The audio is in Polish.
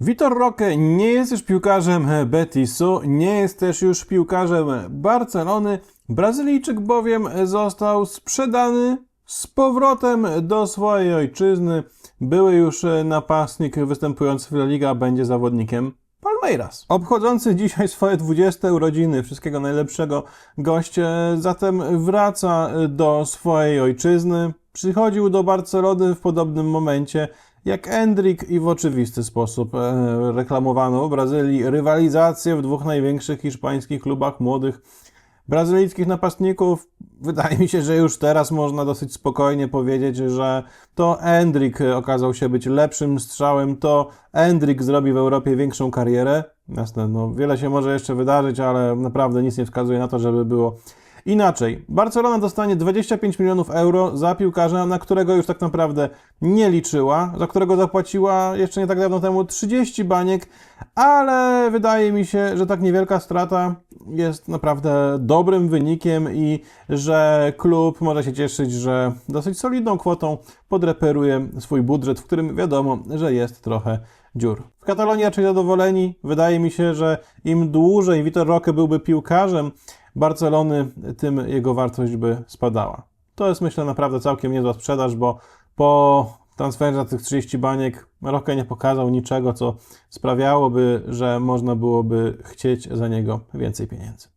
Vitor Roque nie jest już piłkarzem Betisu, nie jest też już piłkarzem Barcelony. Brazylijczyk bowiem został sprzedany z powrotem do swojej ojczyzny. Były już napastnik występujący w La Liga będzie zawodnikiem Palmeiras. Obchodzący dzisiaj swoje 20 urodziny, wszystkiego najlepszego gość zatem wraca do swojej ojczyzny. Przychodził do Barcelony w podobnym momencie jak Endrick i w oczywisty sposób e, reklamowano w Brazylii rywalizację w dwóch największych hiszpańskich klubach młodych brazylijskich napastników. Wydaje mi się, że już teraz można dosyć spokojnie powiedzieć, że to Endrick okazał się być lepszym strzałem, to Endrick zrobi w Europie większą karierę. Jasne, no wiele się może jeszcze wydarzyć, ale naprawdę nic nie wskazuje na to, żeby było Inaczej, Barcelona dostanie 25 milionów euro za piłkarza, na którego już tak naprawdę nie liczyła, za którego zapłaciła jeszcze nie tak dawno temu 30 baniek, ale wydaje mi się, że tak niewielka strata jest naprawdę dobrym wynikiem i że klub może się cieszyć, że dosyć solidną kwotą podreperuje swój budżet, w którym wiadomo, że jest trochę dziur. W Katalonii raczej zadowoleni. Wydaje mi się, że im dłużej Vitor Roque byłby piłkarzem Barcelony, tym jego wartość by spadała. To jest myślę naprawdę całkiem niezła sprzedaż, bo po transferze tych 30 baniek Roque nie pokazał niczego, co sprawiałoby, że można byłoby chcieć za niego więcej pieniędzy.